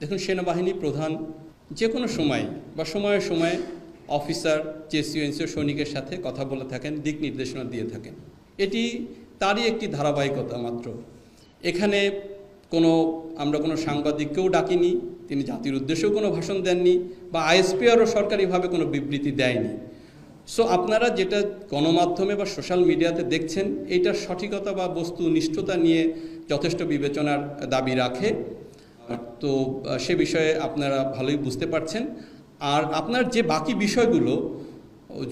দেখুন, সেনাবাহিনী প্রধান যে কোনো সময় বা সময়ে সময়ে অফিসার জেসিও এনসিও সৈনিকের সাথে কথা বলে থাকেন, দিক নির্দেশনা দিয়ে থাকেন। এটি তারই একটি ধারাবাহিকতা মাত্র। এখানে কোনো, আমরা কোনো সাংবাদিককেও ডাকিনি, তিনি জাতির উদ্দেশ্যেও কোনো ভাষণ দেননি বা আইএসপিআরও সরকারিভাবে কোনো বিবৃতি দেয়নি। সো আপনারা যেটা গণমাধ্যমে বা সোশ্যাল মিডিয়াতে দেখছেন, এইটার সঠিকতা বা বস্তু নিষ্ঠতা নিয়ে যথেষ্ট বিবেচনার দাবি রাখে। তো সে বিষয়ে আপনারা ভালোই বুঝতে পারছেন। আর আপনার যে বাকি বিষয়গুলো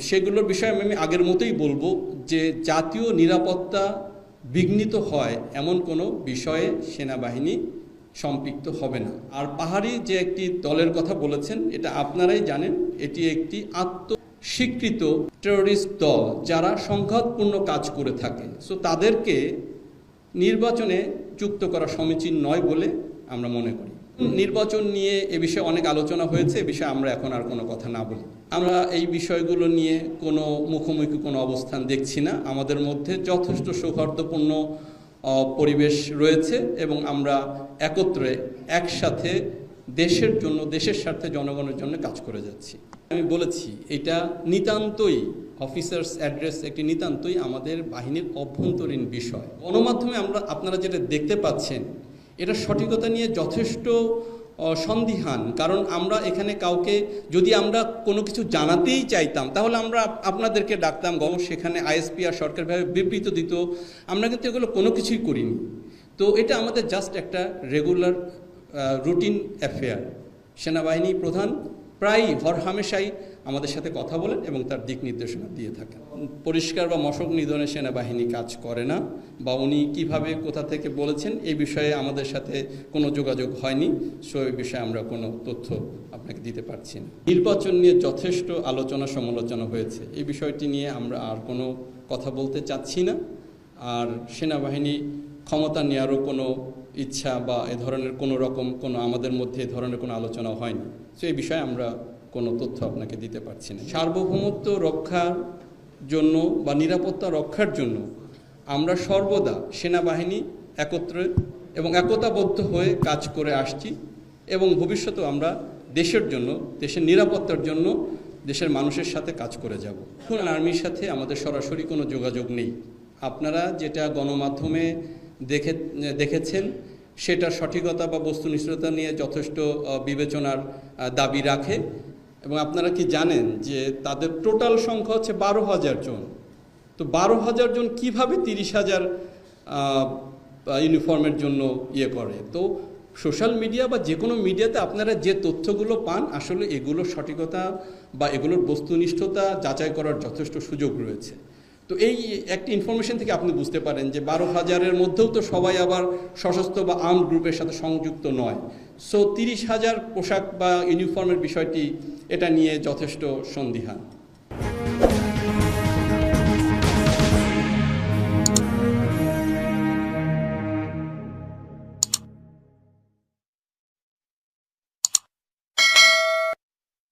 সেগুলোর বিষয়ে আমি আগের মতোই বলব যে, জাতীয় নিরাপত্তা বিঘ্নিত হয় এমন কোনো বিষয়ে সেনাবাহিনী সম্পৃক্ত হবে না। আর পাহাড়ি যে একটি দলের কথা বলেছেন, এটা আপনারাই জানেন, এটি একটি আত্ম স্বীকৃত টেরোরিস্ট দল যারা সংঘাতপূর্ণ কাজ করে থাকে। সো তাদেরকে নির্বাচনে যুক্ত করা সমীচীন নয় বলে আমরা মনে করি। নির্বাচন নিয়ে এ বিষয়ে অনেক আলোচনা হয়েছে, এ বিষয়ে আমরা এখন আর কোনো কথা না বলি। আমরা এই বিষয়গুলো নিয়ে কোনো মুখোমুখি কোনো অবস্থান দেখছি না। আমাদের মধ্যে যথেষ্ট সৌহার্দ্যপূর্ণ পরিবেশ রয়েছে এবং আমরা একত্রে একসাথে দেশের জন্য, দেশের স্বার্থে জনগণের জন্য কাজ করে যাচ্ছি। আমি বলেছি, এটা নিতান্তই অফিসার্স অ্যাড্রেস একটি নিতান্তই আমাদের বাহিনীর অভ্যন্তরীণ বিষয়। গণমাধ্যমে আমরা, আপনারা যেটা দেখতে পাচ্ছেন এটা সঠিকতা নিয়ে যথেষ্ট সন্দিহান। কারণ আমরা এখানে কাউকে, যদি আমরা কোনো কিছু জানাতেই চাইতাম, তাহলে আমরা আপনাদেরকে ডাকতাম গণ সেখানে আইএসপি আর সরকারভাবে বিবৃত দিত। আমরা কিন্তু এগুলো কোনো কিছুই করিনি। তো এটা আমাদের জাস্ট একটা রেগুলার রুটিন অ্যাফেয়ার সেনাবাহিনী প্রধান, প্রায়ই হর হামেশাই আমাদের সাথে কথা বলেন এবং তার দিক নির্দেশনা দিয়ে থাকেন। পরিষ্কার বা মশক নিধনে সেনাবাহিনী কাজ করে না বা উনি কীভাবে, কোথা থেকে বলেছেন এই বিষয়ে আমাদের সাথে কোনো যোগাযোগ হয়নি। সো এই বিষয়ে আমরা কোনো তথ্য আপনাকে দিতে পারছি না। নির্বাচন নিয়ে যথেষ্ট আলোচনা সমালোচনা হয়েছে। এই বিষয়টি নিয়ে আমরা আর কোনো কথা বলতে চাচ্ছি না। আর সেনাবাহিনী ক্ষমতা নেওয়ারও কোনো ইচ্ছা বা এ ধরনের কোনো রকম কোনো আমাদের মধ্যে এ ধরনের কোনো আলোচনা হয়নি। সো এই বিষয়ে আমরা কোনো তথ্য আপনাকে দিতে পারছি না। সার্বভৌমত্ব রক্ষার জন্য বা নিরাপত্তা রক্ষার জন্য আমরা সর্বদা সেনাবাহিনী একত্রে এবং একতাবদ্ধ হয়ে কাজ করে আসছি এবং ভবিষ্যতেও আমরা দেশের জন্য, দেশের নিরাপত্তার জন্য দেশের মানুষের সাথে কাজ করে যাব। এখন আর্মির সাথে আমাদের সরাসরি কোনো যোগাযোগ নেই। আপনারা যেটা গণমাধ্যমে দেখে, দেখেছেন, সেটার সঠিকতা বা বস্তুনিষ্ঠতা নিয়ে যথেষ্ট বিবেচনার দাবি রাখে। এবং আপনারা কি জানেন যে তাদের টোটাল সংখ্যা হচ্ছে বারো হাজার জন? তো বারো হাজার জন কীভাবে তিরিশ হাজার ইউনিফর্মের জন্য ইয়ে করে? তো সোশ্যাল মিডিয়া বা যে কোনো মিডিয়াতে আপনারা যে তথ্যগুলো পান, আসলে এগুলোর সঠিকতা বা এগুলোর বস্তুনিষ্ঠতা যাচাই করার যথেষ্ট সুযোগ রয়েছে। তো এই একটি ইনফরমেশন থেকে আপনি বুঝতে পারেন যে বারো হাজারের মধ্যেও তো সবাই আবার সশস্ত্র বা আর্ম গ্রুপের সাথে সংযুক্ত নয়। সো তিরিশ হাজার পোশাক বা ইউনিফর্মের বিষয়টি এটা নিয়ে যথেষ্ট সন্দিহান।